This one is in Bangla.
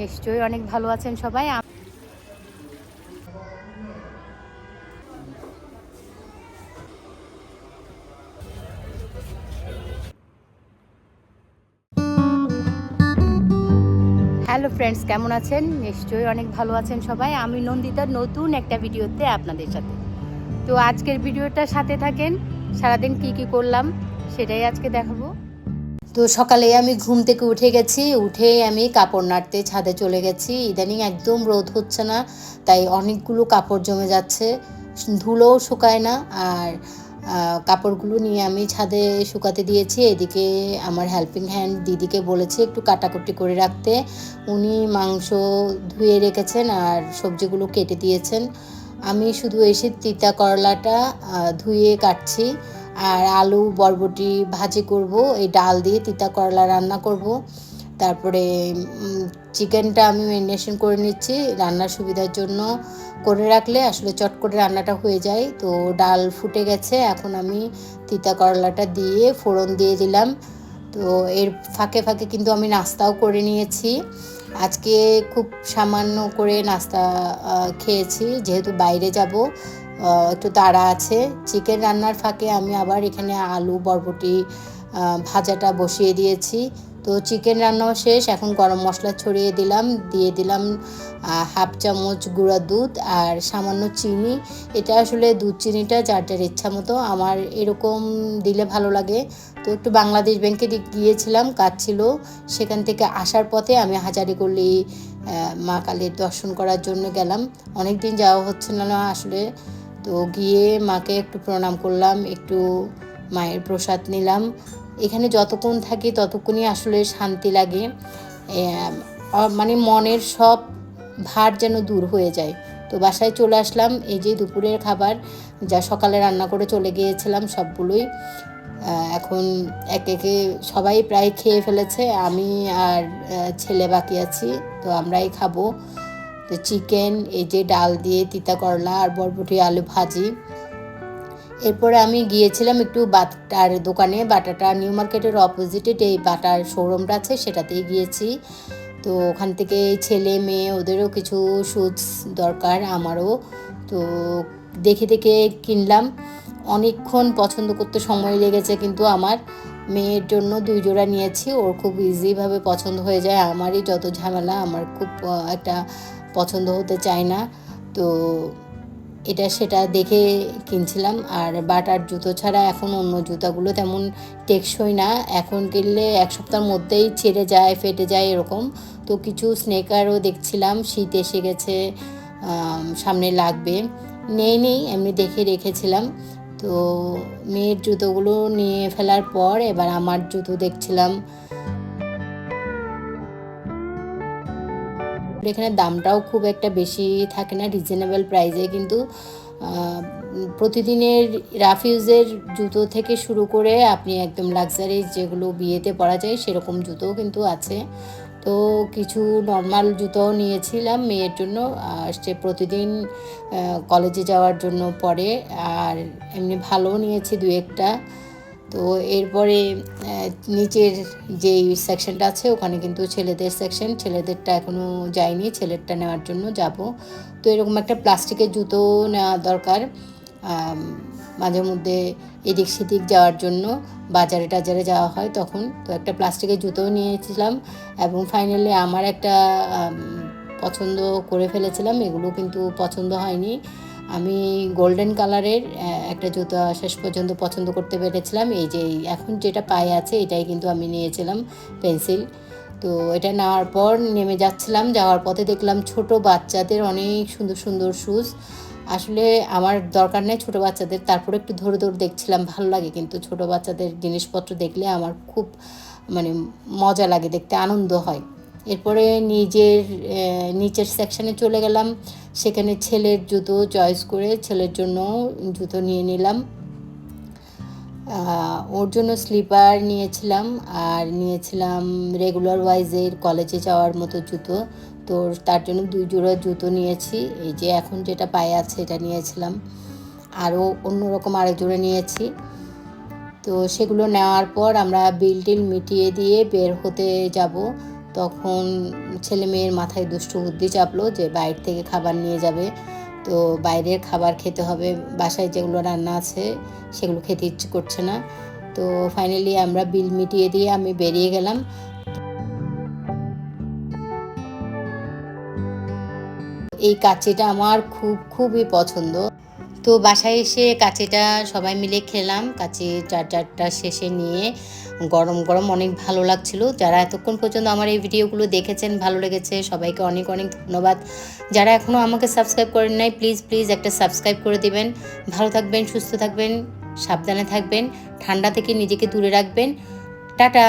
নিশ্চয়ই অনেক ভালো আছেন সবাই। হ্যালো ফ্রেন্ডস কেমন আছেন? নিশ্চয়ই অনেক ভালো আছেন সবাই। আমি নন্দিতার নতুন একটা ভিডিওতে আপনাদের সাথে। তো আজকের ভিডিওটার সাথে থাকেন, সারাদিন কি কি করলাম সেটাই আজকে দেখাবো। তো সকালে আমি ঘুম থেকে উঠে গেছি উঠে আমি কাপড় নাড়তে ছাদে চলে গেছি। ইদানিং একদম রোদ হচ্ছে না, তাই অনেকগুলো কাপড় জমে যাচ্ছে, ধুলোও শুকায় না। আর কাপড়গুলো নিয়ে আমি ছাদে শুকাতে দিয়েছি। এদিকে আমার হেল্পিং হ্যান্ড দিদিকে বলেছি একটু কাটাকুটি করে রাখতে। উনি মাংস ধুয়ে রেখেছেন আর সবজিগুলো কেটে দিয়েছেন। আমি শুধু এসে তিতা করলাটা ধুয়ে কাটছি। আর আলু, বরবটি ভাজি করব, এই ডাল দিয়ে তিতা করলা রান্না করব। তারপরে চিকেনটা আমি ম্যারিনেশন করে নিচ্ছি। রান্নার সুবিধার জন্য করে রাখলে আসলে চট করে রান্নাটা হয়ে যায়। তো ডাল ফুটে গেছে, এখন আমি তিতা করলাটা দিয়ে ফোড়ন দিয়ে দিলাম। তো এর ফাঁকে ফাঁকে কিন্তু আমি নাস্তাও করে নিয়েছি। আজকে খুব সামান্য করে নাস্তা খেয়েছি, যেহেতু বাইরে যাব। একটু তাড়া আছে। চিকেন রান্নার ফাঁকে আমি আবার এখানে আলু বরবটি ভাজাটা বসিয়ে দিয়েছি। তো চিকেন রান্নাও শেষ এখন গরম মশলা ছড়িয়ে দিলাম। দিয়ে দিলাম হাফ চামচ গুঁড়া দুধ আর সামান্য চিনি। এটা আসলে দুধ চিনিটা যার যার ইচ্ছা মতো। আমার এরকম দিলে ভালো লাগে। তো একটু বাংলাদেশ ব্যাংকে গিয়েছিলাম কাজ ছিল। সেখান থেকে আসার পথে আমি হাজারিকল্লি আহ, মা কালীর দর্শন করার জন্য গেলাম। অনেক দিন যাওয়া হচ্ছে না আসলে। তো গিয়ে মাকে একটু প্রণাম করলাম, একটু মায়ের প্রসাদ নিলাম। এখানে যতক্ষণ থাকি ততক্ষণই আসলে শান্তি লাগে। মানে মনের সব ভার যেন দূর হয়ে যায়। তো বাসায় চলে আসলাম, এই যে দুপুরের খাবার, যা সকালে রান্না করে চলে গিয়েছিলাম সবগুলোই। এখন এক একে সবাই প্রায় খেয়ে ফেলেছে, আমি আর ছেলে বাকি আছি, তো আমরাই খাব। তো চিকেন এই যে ডাল দিয়ে তিতা করলা আর বরবটি, আলু ভাজি। এরপরে আমি গিয়েছিলাম একটু বাটার দোকানে। বাটাটা নিউ মার্কেটের অপোজিটে এই বাটার শোরুমটা আছে, সেটাতেই গিয়েছি। তো ওখান থেকে ছেলে, মেয়ে, ওদেরও কিছু শুজ দরকার আমারও। তো দেখে দেখে কিনলাম। অনেকক্ষণ পছন্দ করতে সময় লেগেছে কিন্তু আমার। মেয়ের জন্য দুই জোড়া নিয়েছি। ওর খুব ইজিভাবে পছন্দ হয়ে যায়। আমারই যত ঝামেলা, আমার খুব একটা পছন্দ হতে চায় না। তো এটা সেটা দেখে কিনছিলাম। আর বাটার জুতো ছাড়া এখন অন্য জুতাগুলো তেমন টেকসই না। এখন কিনলে এক সপ্তাহের মধ্যেই ছেড়ে যায়, ফেটে যায় এরকম। তো কিছু স্নেকারও দেখছিলাম, শীত এসে গেছে সামনে লাগবে। নেই নেই, এমনি দেখে রেখেছিলাম। তো মেয়ের জুতোগুলো নিয়ে ফেলার পর এবার আমার জুতো দেখছিলাম। এখানে দামটাও খুব একটা বেশি থাকে না রিজনেবল প্রাইসে কিন্তু প্রতিদিনের রাফিউজের জুতো থেকে শুরু করে আপনি একদম লাক্সারি যেগুলো বিয়েতে পরা যায় সেরকম জুতোও কিন্তু আছে। তো কিছু নর্মাল জুতোও নিয়েছিলাম মেয়ের জন্য সে প্রতিদিন কলেজে যাওয়ার জন্য পরে, আর এমনি ভালোও নিয়েছি দু একটা। তো এরপরে নিচের যেই সেকশনটা আছে, ওখানে কিন্তু ছেলেদের সেকশন ছেলেদেরটা এখনও যায়নি, ছেলেরটা নেওয়ার জন্য যাব। তো এরকম একটা প্লাস্টিকের জুতো নেওয়া দরকার মাঝে মধ্যে এদিক সেদিক যাওয়ার জন্য, বাজারে টাজারে যাওয়া হয় তখন। তো একটা প্লাস্টিকের জুতোও নিয়েছিলাম এবং ফাইনালি আমার একটা পছন্দ করে ফেলেছিলাম, এগুলো কিন্তু পছন্দ হয়নি। আমি গোল্ডেন কালারের একটা জুতো শেষ পর্যন্ত পছন্দ করতে পেরেছিলাম। এই যে এখন যেটা পায়ে আছে, এটাই কিন্তু আমি নিয়েছিলাম পেন্সিল। তো এটা নেওয়ার পর নেমে যাচ্ছিলাম, যাওয়ার পথে দেখলাম ছোট বাচ্চাদের অনেক সুন্দর সুন্দর শুজ আসলে আমার দরকার নেই ছোটো বাচ্চাদের, তারপরে একটু ধরে ধরে দেখছিলাম, ভালো লাগে কিন্তু ছোট বাচ্চাদের জিনিসপত্র দেখলে আমার খুব মানে মজা লাগে, দেখতে আনন্দ হয়। এরপরে নিজের নিচের সেকশনে চলে গেলাম। সেখানে ছেলের জুতো চয়েস করে ছেলের জন্য জুতো নিয়ে নিলাম। ওর জন্য স্লিপার নিয়েছিলাম আর নিয়েছিলাম রেগুলার ওয়াইজের কলেজে যাওয়ার মতো জুতো। তো তার জন্য দুই জোড়া জুতো নিয়েছি। এই যে এখন যেটা পায়ে আছে এটা নিয়েছিলাম। আরও অন্যরকম আরেক জোড়া নিয়েছি। তো সেগুলো নেওয়ার পর আমরা বিল টিল মিটিয়ে দিয়ে বের হতে যাব। তখন ছেলে মেয়ের মাথায় দুষ্টু বুদ্ধি চাপলো যে বাইরে থেকে খাবার নিয়ে যাবে। তো বাইরের খাবার খেতে হবে, বাসায় যেগুলো রান্না আছে সেগুলো খেতে ইচ্ছে করছে না। তো ফাইনালি আমরা বিল মিটিয়ে দিয়ে আমি বেরিয়ে গেলাম। এই কাচিটা আমার খুব, খুবই পছন্দ। তো বাসায় এসে কাচিটা সবাই মিলে খেলাম। কাচি চার চারটা শেষে নিয়ে গরম গরম অনেক ভালো লাগছিল। যারা এতক্ষণ পর্যন্ত আমার এই ভিডিওগুলো দেখেছেন, ভালো লেগেছে, সবাইকে অনেক অনেক ধন্যবাদ। যারা এখনও আমাকে সাবস্ক্রাইব করেন নাই, প্লিজ প্লিজ একটা সাবস্ক্রাইব করে দিবেন। ভালো থাকবেন, সুস্থ থাকবেন, সাবধানে থাকবেন, ঠান্ডা থেকে নিজেকে দূরে রাখবেন। টাটা!